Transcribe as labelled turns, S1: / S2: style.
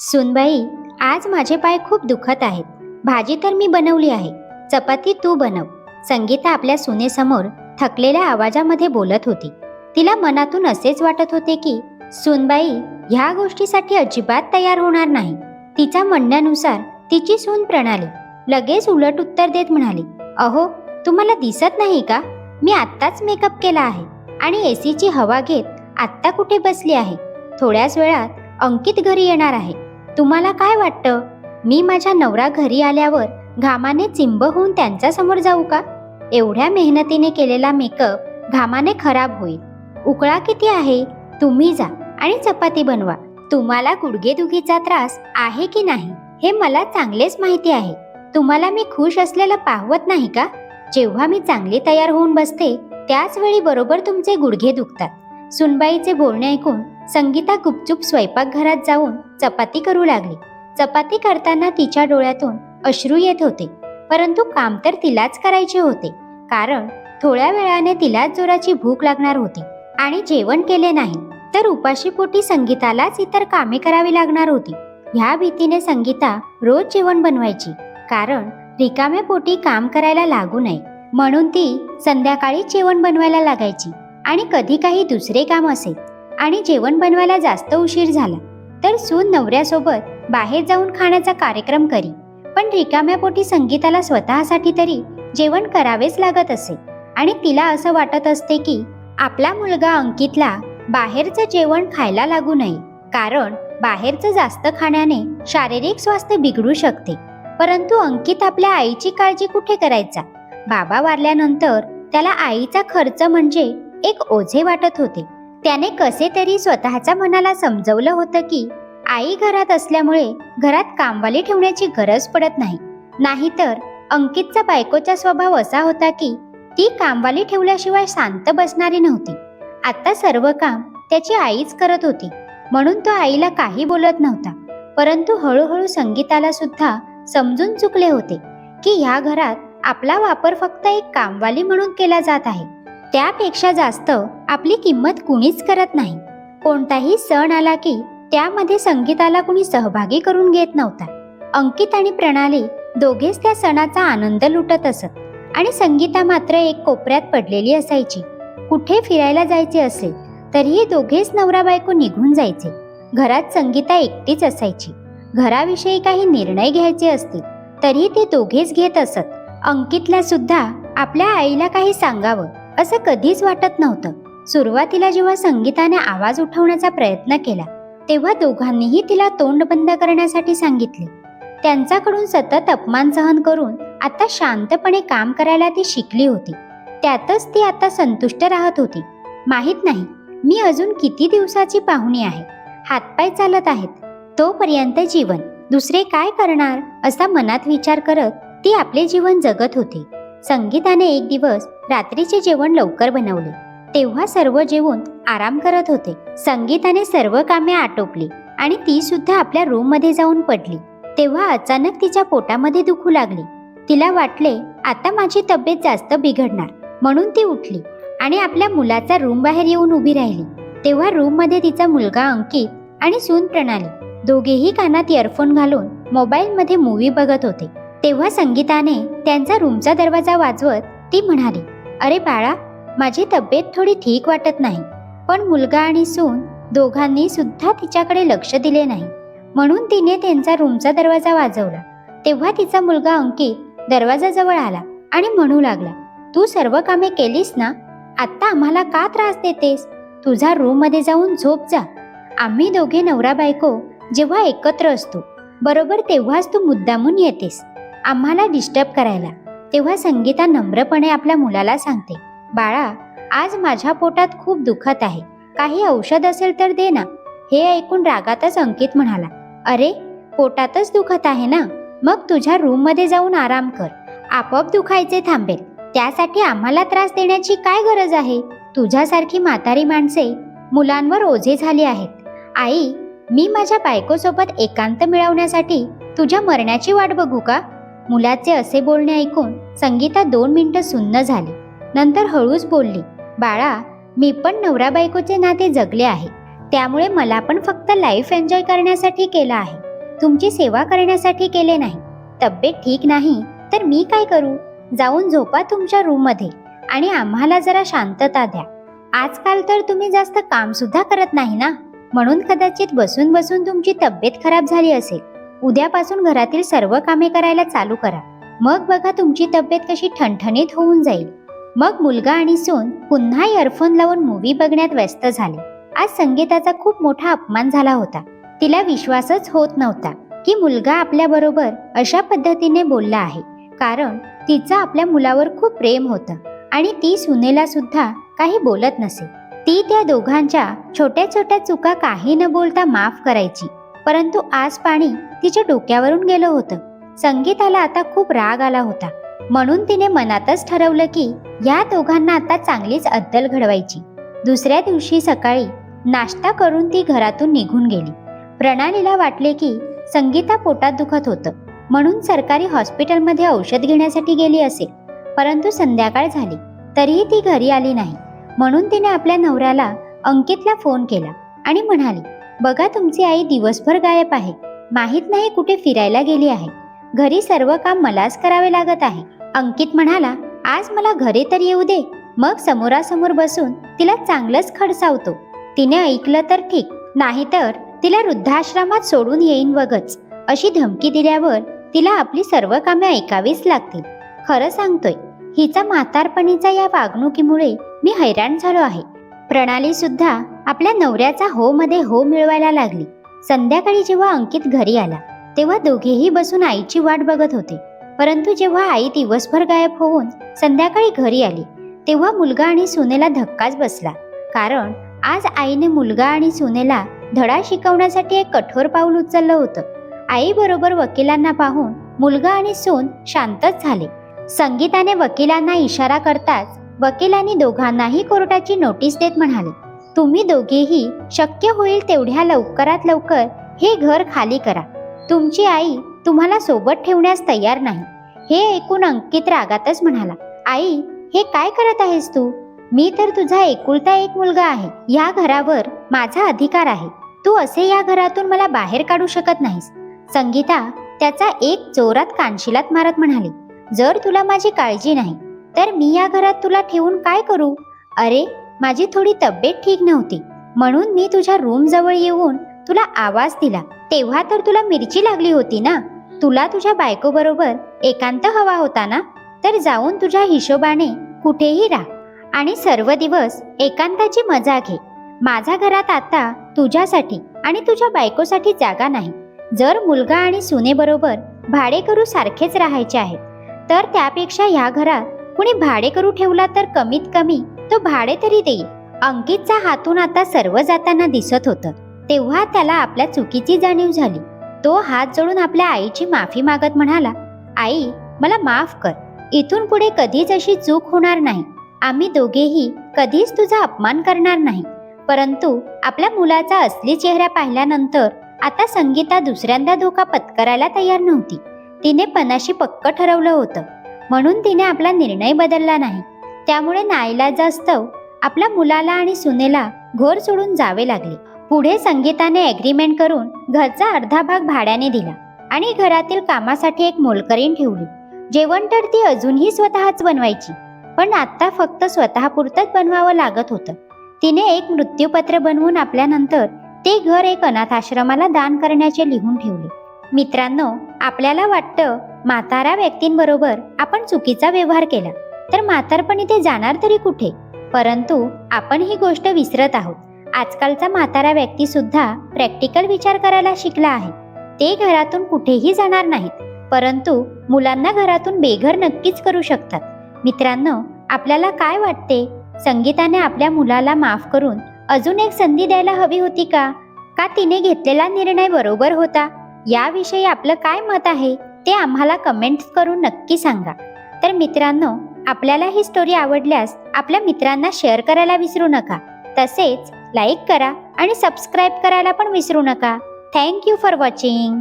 S1: सुनबाई आज माझे पाय खूप दुखत आहेत. भाजी तर मी बनवली आहे. चपाती तू बनव. संगीता आपल्या सुनेसमोर थकलेल्या आवाजामध्ये बोलत होती. तिला मनातून असेच वाटत होते की सुनबाई ह्या गोष्टीसाठी अजिबात तयार होणार नाही. तिच्या म्हणण्यानुसार तिची सून प्रणाली लगेच उलट उत्तर देत म्हणाली अहो तुम्हाला दिसत नाही का? मी आत्ताच मेकअप केला आहे आणि एसीची हवा घेत आत्ता कुठे बसली आहे? थोड्याच वेळात अंकित घरी येणार आहे. तुम्हाला काय वाटतं? मी माझ्या नवरा घरी आल्यावर घामाने चिंब होऊन त्यांच्यासमोर जाऊ का? एवढ्या मेहनतीने केलेला मेकअप घामाने खराब होईल. उकळा किती आहे? तुम्ही जा आणि चपाती बनवा. तुम्हाला गुडघेदुखीचा त्रास आहे की नाही हे मला चांगलेच माहिती आहे. तुम्हाला मी खुश असलेलं पाहवत नाही का? जेव्हा मी चांगली तयार होऊन बसते त्याच वेळी बरोबर तुमचे गुडघे दुखतात. सुनबाईचे बोलणे ऐकून संगीता गुपचूप स्वयंपाकघरात जाऊन चपाती करू लागली. चपाती करताना तिच्या डोळ्यातून अश्रू येत होते. परंतु काम तर तिलाच करायचे होते. कारण थोड्या वेळाने तिलाच जोराची भूक लागणार होती आणि जेवण केले नाही. तर उपाशीपोटी संगीतालाच इतर कामे करावी लागणार होती. ह्या भीतीने संगीता रोज जेवण बनवायची. कारण रिकाम्या पोटी काम करायला लागू नये. म्हणून ती संध्याकाळी जेवण बनवायला लागायची. आणि कधी काही दुसरे काम असेल. आणि जेवण बनवायला जास्त उशीर झाला. तर सून नवऱ्यासोबत बाहेर जाऊन खाण्याचा कार्यक्रम करी. पण रिकाम्या पोटी संगीताला स्वतःसाठी तरी जेवण करावेच लागत असे. आणि तिला असं वाटत असते की आपला मुलगा अंकितला बाहेरचं जेवण खायला लागू नये. कारण बाहेरचं जास्त खाण्याने शारीरिक स्वास्थ्य बिघडू शकते. परंतु अंकित आपल्या आईची काळजी कुठे करायचा? बाबा वारल्यानंतर त्याला आईचा खर्च म्हणजे एक ओझे वाटत होते. त्याने कसे तरी स्वतःच्या मनाला समजवलं होतं की आई घरात असल्यामुळे घरात कामवाली ठेवण्याची गरज पडत नाही. नाहीतर अंकितचा बायकोचा स्वभाव असा होता की ती कामवाली ठेवल्याशिवाय शांत बसणारी नव्हती. आता सर्व काम त्याची आईच करत होती. म्हणून तो आईला काही बोलत नव्हता. परंतु हळूहळू संगीताला सुद्धा समजून चुकले होते की ह्या घरात आपला वापर फक्त एक कामवाली म्हणून केला जात आहे. त्यापेक्षा जास्त आपली किंमत कुणीच करत नाही. कोणताही सण आला की त्यामध्ये संगीताला कुणी सहभागी करून घेत नव्हता. अंकित आणि प्रणाली दोघेच त्या सणाचा आनंद लुटत असत आणि संगीता मात्र एक कोपऱ्यात पडलेली असायची. कुठे फिरायला जायचे असेल तरीही दोघेच नवरा बायको निघून जायचे. घरात संगीता एकटीच असायची. घराविषयी काही निर्णय घ्यायचे असतील तरी ते दोघेच घेत असत. अंकितला सुद्धा आपल्या आईला काही सांगावं असं कधीच वाटत नव्हतं. सुरुवातीला जेव्हा संगीताने आवाज उठवण्याचा प्रयत्न केला तेव्हा दोघांनीही तिला तोंड बंद करण्यासाठी सांगितले. त्यांच्याकडून सतत अपमान सहन करून आता शांतपणे काम करायला ती शिकली होती. त्यातच ती आता संतुष्ट राहत होती. माहीत नाही मी अजून किती दिवसाची पाहुणी आहे. हातपाय चालत आहेत. तोपर्यंत जीवन. दुसरे काय करणार? असा मनात विचार करत ती आपले जीवन जगत होती. संगीताने एक दिवस रात्रीचे जेवण लवकर बनवले. तेव्हा सर्व जेवून आराम करत होते. संगीताने सर्व कामे आटोपली आणि ती सुद्धा आपल्या रूममध्ये जाऊन पडली. तेव्हा अचानक तिच्या पोटामध्ये दुखू लागली. तिला वाटले आता माझी तब्येत जास्त बिघडणार. म्हणून ती उठली आणि आपल्या मुलाचा रूम बाहेर येऊन उभी राहिली. तेव्हा रूममध्ये तिचा मुलगा अंकित आणि सून प्रणाली दोघेही कानात इयरफोन घालून मोबाईल मध्ये मूवी बघत होते. तेव्हा संगीताने त्यांचा रूमचा दरवाजा वाजवत ती म्हणाली अरे बाळा माझी तब्येत थोडी ठीक वाटत नाही. पण मुलगा आणि सून दोघांनी सुद्धा तिच्याकडे लक्ष दिले नाही. म्हणून तिने त्यांचा रूमचा दरवाजा वाजवला. तेव्हा तिचा मुलगा अंकित दरवाजाजवळ आला आणि म्हणू लागला तू सर्व कामे केलीस ना? आत्ता आम्हाला का त्रास देतेस? तुझा रूममध्ये जाऊन झोप जा. आम्ही दोघे नवरा बायको जेव्हा एकत्र असतो बरोबर तेव्हाच तू मुद्दामून येतेस. आम्हाला डिस्टर्ब करायला. तेव्हा संगीता नम्रपणे आपल्या मुलाला सांगते बाळा आज माझ्या पोटात खूप दुखत आहे. काही औषध असेल तर दे ना. हे ऐकून रागातच अंकित म्हणाला अरे पोटातच दुखत आहे ना? मग तुझ्या रूममध्ये जाऊन आराम कर. आपोआप दुखायचे थांबेल. त्यासाठी आम्हाला त्रास देण्याची काय गरज आहे? तुझ्यासारखी म्हातारी माणसे मुलांवर ओझे झाली आहेत. आई मी माझ्या बायकोसोबत एकांत मिळवण्यासाठी तुझ्या मरण्याची वाट बघू का? मुलाचे असे बोलणे ऐकून संगीता दोन मिनिटं सुन्न झाली. नंतर हळूच बोलली बाळा मी पण नवरा बायकोचे नाते जगले आहे. त्यामुळे मला पण फक्त लाईफ एन्जॉय करण्यासाठी केलं आहे. तुमची सेवा करण्यासाठी केले नाही. तब्येत ठीक नाही तर मी काय करू? जाऊन झोपा तुमच्या रूममध्ये आणि आम्हाला जरा शांतता द्या. आजकाल तर तुम्ही जास्त काम सुद्धा करत नाही ना? म्हणून कदाचित बसून बसून तुमची तब्येत खराब झाली असेल. उद्यापासून घरातील सर्व कामे करायला चालू करा. मग बघा तुमची तब्येत कशी ठणठणीत होऊन जाईल. मग मुलगा आणि सून पुन्हा इयरफोन लावून मूवी बघण्यात व्यस्त झाले. आज संगीताचा खूप मोठा अपमान झाला होता. तिला विश्वासच होत नव्हता की मुलगा आपल्याबरोबर अशा पद्धतीने बोलला आहे. कारण तिचं आपल्या मुलावर खूप प्रेम होतं आणि ती सुनेला सुद्धा काही बोलत नसे. ती त्या दोघांच्या छोट्या छोट्या चुका काही न बोलता माफ करायची. परंतु आज पाणी तिच्या डोक्यावरून गेलं होतं. संगीताला आता खूप राग आला होता. म्हणून तिने मनातच ठरवलं की या दोघांना आता चांगलीच अद्दल घडवायची. दुसऱ्या दिवशी सकाळी नाश्ता करून ती घरातून निघून गेली. प्रणालीला वाटले की संगीता पोटात दुखत होतं. म्हणून सरकारी हॉस्पिटलमध्ये औषध घेण्यासाठी गेली असेल. परंतु संध्याकाळ झाली. तरीही ती घरी आली नाही. म्हणून तिने आपल्या नवऱ्याला अंकितला फोन केला आणि म्हणाली बघा तुमची आई दिवसभर गायब आहे. माहीत नाही कुठे फिरायला गेली आहे. घरी सर्व काम मलाच करावे लागत आहे. अंकित म्हणाला आज मला घरी तर येऊ दे. मग समोरासमोर बसून तिला चांगलंच खडसावतो. तिने ऐकलं तर ठीक नाहीतर तिला वृद्धाश्रमात सोडून येईन वगच. अशी धमकी दिल्यावर तिला आपली सर्व कामे ऐकावीच लागतील. खरं सांगतोय हिचा म्हातारपणीचा या वागणुकीमुळे मी हैराण झालो आहे. प्रणाली सुद्धा आपल्या नवऱ्याचा हो मध्ये हो मिळवायला लागली. संध्याकाळी जेव्हा अंकित घरी आला तेव्हा दोघेही बसून आईची वाट बघत होते. परंतु जेव्हा आई दिवसभर गायब होऊन संध्याकाळी घरी आली तेव्हा मुलगा आणि सुनेला धक्काच बसला. कारण आज आईने मुलगा आणि सुनेला धडा शिकवण्यासाठी एक कठोर पाऊल उचललं होतं. आईबरोबर वकिलांना पाहून मुलगा आणि सून शांतच झाले. संगीताने वकिलांना इशारा करताच वकिलांनी दोघांनाही कोर्टाची नोटीस देत म्हणाले तुम्ही दोघेही शक्य होईल तेवढ्या लवकरात लवकर हे घर खाली करा. तुमची आई तुम्हाला सोबत ठेवण्यास तयार नाही. हे ऐकून अंकित रागातच म्हणाला आई हे काय करत आहेस तू? मी तर तुझा एकुलता एक मुलगा आहे. या घरावर माझा अधिकार आहे. तू असे या घरातून मला बाहेर काढू शकत नाहीस. संगीता त्याचा एक जोरात कानशिलात मारत म्हणाली जर तुला माझी काळजी नाही तर मी या घरात तुला ठेवून काय करू? अरे माझी थोडी तब्येत ठीक नव्हती. म्हणून मी तुझ्या रूम जवळ येऊन तुला आवाज दिला तेव्हा तर तुला मिरची लागली होती ना? तुला तुझ्या बायको बरोबर एकांत हवा होता ना? तर जाऊन तुझ्या हिशोबाने कुठेही राहा आणि सर्व दिवस एकांताची मजा घे. माझ्या घरात आता तुझ्यासाठी आणि तुझ्या बायकोसाठी जागा नाही. जर मुलगा आणि सुनेबरोबर भाडेकरू सारखेच राहायचे आहेत तर त्यापेक्षा ह्या घरात कुणी भाडेकरू ठेवला तर कमीत कमी तो भाडे तरी देईल. अंकितचा हातून आता सर्व जाताना दिसत होतं. तेव्हा त्याला आपल्या चुकीची जाणीव झाली. तो हात जोडून आपल्या आईची माफी मागत म्हणाला आई मला माफ कर. इथून पुढे कधीच अशी चूक होणार नाही. आम्ही दोघेही कधीच तुझा अपमान करणार नाही. परंतु आपल्या मुलाचा असली चेहरा पाहिल्यानंतर आता संगीता दुसऱ्यांदा धोका पत्करायला तयार नव्हती. तिने पणाशी पक्क ठरवलं होतं. म्हणून तिने आपला निर्णय बदलला नाही. त्यामुळे नाईला जास्त आपल्या मुलाला आणि सुनेला घर सोडून जावे लागले. पुढे संगीताने ॲग्रीमेंट करून घरचा अर्धा भाग भाड्याने दिला आणि घरातील कामासाठी एक मोलकरीण ठेवली. जेवण तर ती अजूनही स्वतःच बनवायची पण आत्ता फक्त स्वतःपुरतंच बनवावं लागत होतं. तिने एक मृत्यूपत्र बनवून आपल्यानंतर ते घर एक अनाथाश्रमाला दान करण्याचे लिहून ठेवले. मित्रांनो आपल्याला वाटतं म्हातारा व्यक्तींबरोबर आपण चुकीचा व्यवहार केला तर म्हातारपणी ते जाणार तरी कुठे? परंतु आपण ही गोष्ट विसरत आहोत. आजकालचा म्हातारा व्यक्ती सुद्धा प्रॅक्टिकल विचार करायला शिकला आहे. ते घरातून कुठेही जाणार नाहीत परंतु मुलांना घरातून बेघर नक्कीच करू शकतात. मित्रांनो आपल्याला काय वाटते? संगीताने आपल्या मुलाला माफ करून अजून एक संधी द्यायला हवी होती का? का तिने घेतलेला निर्णय बरोबर होता? याविषयी आपलं काय मत आहे ते आम्हाला कमेंट्स करून नक्की सांगा. तर मित्रांनो आपल्याला ही स्टोरी आवडल्यास आपल्या मित्रांना शेअर करायला विसरू नका. तसेच लाईक करा आणि सबस्क्राईब करायला पण विसरू नका. Thank you for watching.